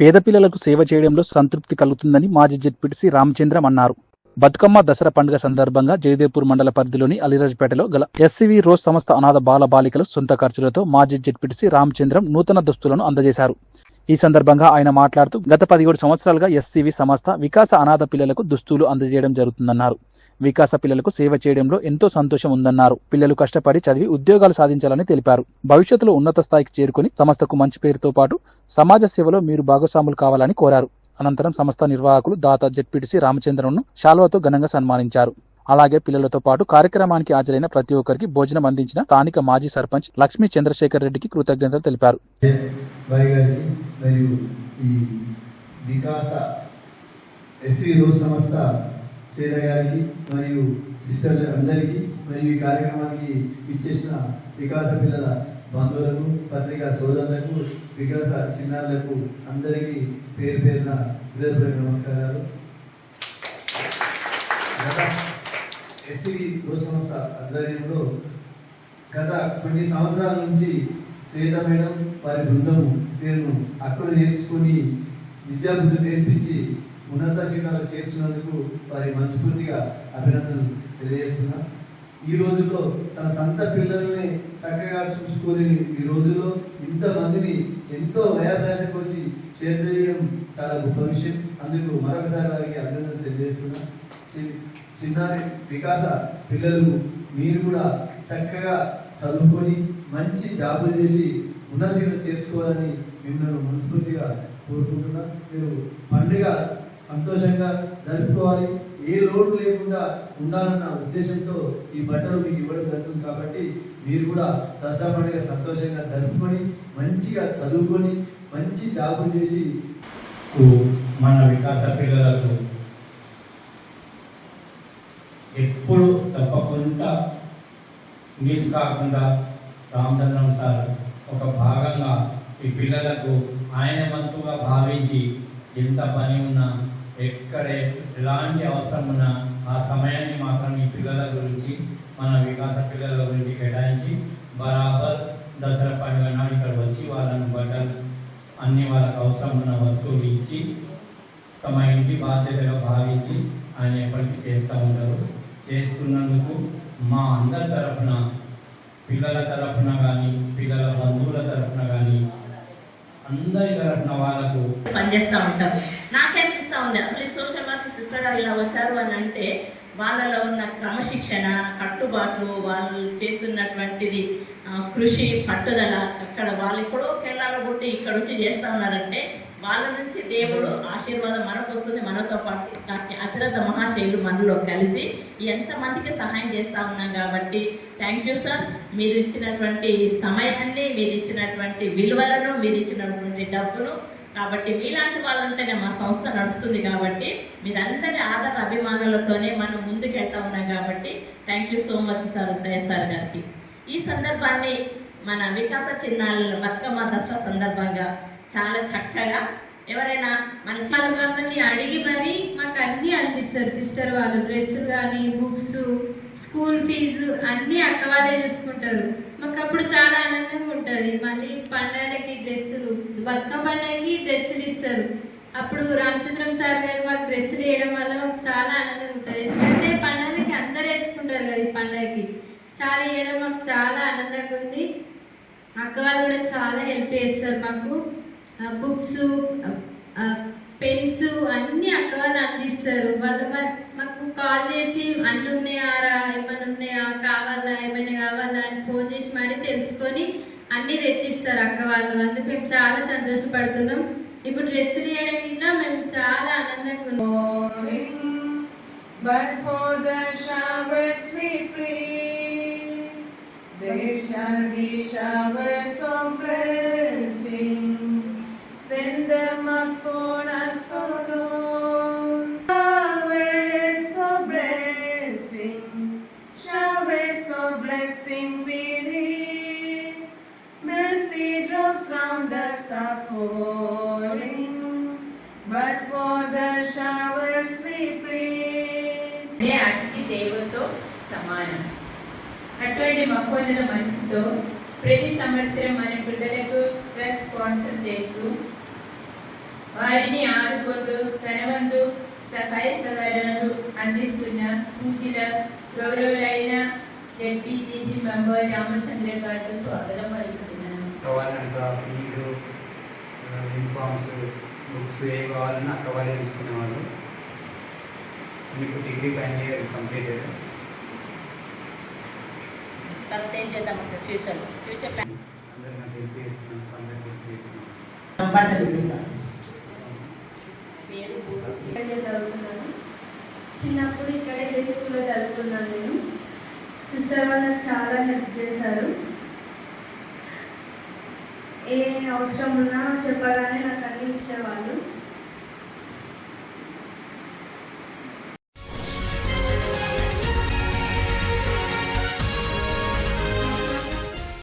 పేద పిల్లలకు సేవ చేయడంలో సంతృప్తి కలుగుతుందని మాజీ జెడ్పీటీసీ రామచంద్రం అన్నారు. బతుకమ్మ దసరా పండుగ సందర్భంగా జయదేవ్పూర్ మండల పరిధిలోని అలీరాజ్పేటలో గల ఎస్సీవీ రోజ్ సంస్థ అనాథ బాల బాలికలు సొంత ఖర్చులతో మాజీ జెడ్పీటీసీ రామచంద్రం నూతన దుస్తులను అందజేశారు. ఈ సందర్భంగా ఆయన మాట్లాడుతూ గత పదిహేడు సంవత్సరాలుగా ఎస్సీవి సంస్థ వికాస అనాథ పిల్లలకు దుస్తులు అందజేయడం జరుగుతుందన్నారు. వికాస పిల్లలకు సేవ చేయడంలో ఎంతో సంతోషం ఉందన్నారు. పిల్లలు కష్టపడి చదివి ఉద్యోగాలు సాధించాలని తెలిపారు. భవిష్యత్తులో ఉన్నత స్థాయికి చేరుకుని సంస్థకు మంచి పేరుతో పాటు సమాజ సేవలో మీరు భాగస్వాములు కావాలని కోరారు. అనంతరం సంస్థ నిర్వాహకులు దాత జెడ్పీటీసీ రామచంద్రన్ను శాల్వతో ఘనంగా సన్మానించారు. అలాగే పిల్లలతో పాటు కార్యక్రమానికి హాజరైన ప్రతి ఒక్కరికి భోజనం అందించిన స్థానిక మాజీ సర్పంచ్ లక్ష్మీ చంద్రశేఖర్ రెడ్డికి కృతజ్ఞతలు తెలిపారు. మరి గారికి మరియు ఈ వికాస ఎస్వి రోజు సంస్థ శ్రీధ గారికి మరియు సిస్టర్ అందరికీ మరియు ఈ కార్యక్రమానికి ఇచ్చేసిన వికాస పిల్లల బంధువులకు పత్రికా సోదరులకు వికాస చిన్నారులకు అందరికీ పేరు పేరున హృదయపూర్వక నమస్కారాలు. గత ఎస్వి రోజు సంస్థ ఆధ్వర్యంలో గత కొన్ని సంవత్సరాల నుంచి శ్వేత మేడం వారి బృందము పేరును అక్కడ నేర్చుకుని విద్యాబుద్ధులు నేర్పించి ఉన్నత శిఖరాలు చేస్తున్నందుకు వారి మనస్ఫూర్తిగా అభినందనలు తెలియజేస్తున్నా. ఈ రోజుల్లో తన సొంత పిల్లల్ని చక్కగా చూసుకోలేని ఈ రోజుల్లో ఇంతమందిని ఎంతో వయాభ్యాసకు వచ్చి చేరదీయడం చాలా గొప్ప విషయం. అందుకు మరొకసారి వారికి అభినందనలు తెలియజేస్తున్నా. చిన్నారి వికాస పిల్లలు మీరు కూడా చక్కగా చదువుకొని మంచి జాబులు చేసి ఉన్నత చేసుకోవాలని మిమ్మల్ని మనస్ఫూర్తిగా కోరుకుంటున్నా. మీరు పండుగ సంతోషంగా జరుపుకోవాలి. ఏ లోటు లేకుండా ఉండాలన్న ఉద్దేశంతో ఈ బట్టలు మీకు ఇవ్వడం జరుగుతుంది కాబట్టి మీరు కూడా దసరా పండుగ సంతోషంగా జరుపుకొని మంచిగా చదువుకొని మంచి జాబులు చేసి మన వికాస పిల్లలకు ఎప్పుడు తప్పకుండా మిస్ కాకుండా రామచంద్రం సార్ ఒక భాగంగా ఈ పిల్లలకు ఆయన వంతుగా భావించి ఎంత పని ఉన్నా ఎక్కడ ఎలాంటి అవసరం ఉన్నా ఆ సమయాన్ని మాత్రం ఈ పిల్లల గురించి మన వికాస పిల్లల గురించి కేటాయించి బరాబర్ దసరా పండుగ నాడు ఇక్కడ వచ్చి వాళ్ళను బట్టలు అన్ని వాళ్ళకు అవసరం ఉన్న వస్తువులు ఇచ్చి తమ ఇంటి బాధ్యతగా భావించి ఆయన ఎప్పటికీ చేస్తూ ఉంటారు. చేస్తున్నందుకు మా అందరి తరఫున పిల్లల తరఫున కానీ పిల్లల బంధువుల తరఫున కానీ అందరి తరఫున వాళ్ళకు పనిచేస్తూ ఉంటాం. నాకేమనిపిస్తూ ఉంది అసలు ఈ సోషల్ వర్క్ సిస్టర్ గారు ఇలా వచ్చారు అని అంటే వాళ్ళలో ఉన్న క్రమశిక్షణ కట్టుబాట్లు వాళ్ళు చేస్తున్నటువంటిది కృషి పట్టుదల అక్కడ వాళ్ళు ఎక్కడో కేరళలో పుట్టి ఇక్కడ వచ్చి చేస్తూ ఉన్నారంటే వాళ్ళ నుంచి దేవుడు ఆశీర్వాదం మనకు వస్తుంది. మనతో పాటు అతిరథ మహాశైలు మనలో కలిసి ఎంతమందికి సహాయం చేస్తూ ఉన్నాం కాబట్టి థ్యాంక్ యూ సార్ మీరు ఇచ్చినటువంటి సమయాన్ని మీరు ఇచ్చినటువంటి విలువలను మీరు ఇచ్చినటువంటి డబ్బును కాబట్టి మీలాంటి వాళ్ళు ఉంటేనే మా సంస్థ నడుస్తుంది కాబట్టి మీరందరి ఆదర అభిమానులతోనే మనం ముందుకెళ్తా ఉన్నాం కాబట్టి thank you so much sir sir గారికి. ఈ సందర్భాన్ని మన వికాస చిన్నారుల బతుకమ్మ దసరా సందర్భంగా చాలా చక్కగా ఎవరైనా మన చి- మమ్మల్ని అడిగి మరి మాకు అన్ని అనిపిస్తారు. సిస్టర్ వాళ్ళు డ్రెస్సులు కానీ బుక్స్ స్కూల్ ఫీజు అన్నీ అక్క వాళ్ళే చూసుకుంటారు. మాకు అప్పుడు చాలా ఆనందంగా ఉంటుంది. మళ్ళీ పండగలకి డ్రెస్సులు బతుకమ్మ పండగకి డ్రెస్సులు ఇస్తారు. అప్పుడు రామచంద్రం సార్ గారు మాకు డ్రెస్సులు వేయడం వల్ల మాకు చాలా ఆనందంగా ఉంటుంది. ఎందుకంటే పండగలకి అందరు వేసుకుంటారు కదా ఈ పండగకి. సార్ వేయడం మాకు చాలా ఆనందంగా ఉంది. అక్క వాళ్ళు కూడా చాలా హెల్ప్ చేస్తారు మాకు. బుక్స్ పెన్స్ అన్ని అక్క వాళ్ళు అందిస్తారు. వాళ్ళు మాకు కాల్ చేసి అన్ని ఉన్నాయా రా ఏమైనా ఉన్నాయా కావాలా ఏమైనా కావాలా అని ఫోన్ చేసి మరీ తెలుసుకొని అన్ని తెచ్చిస్తారు అక్క వాళ్ళు అందుకు మేము చాలా సంతోషపడుతున్నాం. ఇప్పుడు డ్రెస్ వేయడం ఇట్లా మేము చాలా ఆనందంగా ఉన్నాం. But for the showers we pray, there shall be showers of blessing. Send them upon us, O Lord. Showers of blessing, showers of blessing we need. Mercy drops round us are falling, but for the showers we plead. అనే అతిథి దేవుతో సమానం అటువంటి మక్కువల మనసుతో ప్రతి సంవత్సరం మన పిల్లలకు dress sponsor చేస్తూ వారిని ఆదుకుంటూ తన వంతు సహాయ సహకారాలు అందిస్తున్న పూజల గౌరవులైన జడ్పీటీసీ మెంబర్ రామచంద్ర గారికి స్వాగతం పలుకుతున్నాను. ఫీజు యూనిఫామ్స్ బుక్స్ ఏ కావాలన్నా అక్క వాళ్ళే తీసుకునేవాళ్ళు. మీకు డిగ్రీ ఫైనల్ ఇయర్ కంప్లీటెడ్. తర్వాత ఏం చేద్దాం ఫ్యూచర్ ఫ్యూచర్ ప్లాన్. చిన్నప్పుడు ఇక్కడే ఇదే స్కూల్లో చదువుకున్నాను నేను. సిస్టర్ వాళ్ళు నాకు చాలా హెల్ప్ చేశారు. ఏ అవసరం ఉన్నా చెప్పగానే నాకు అన్నీ ఇచ్చేవాళ్ళు.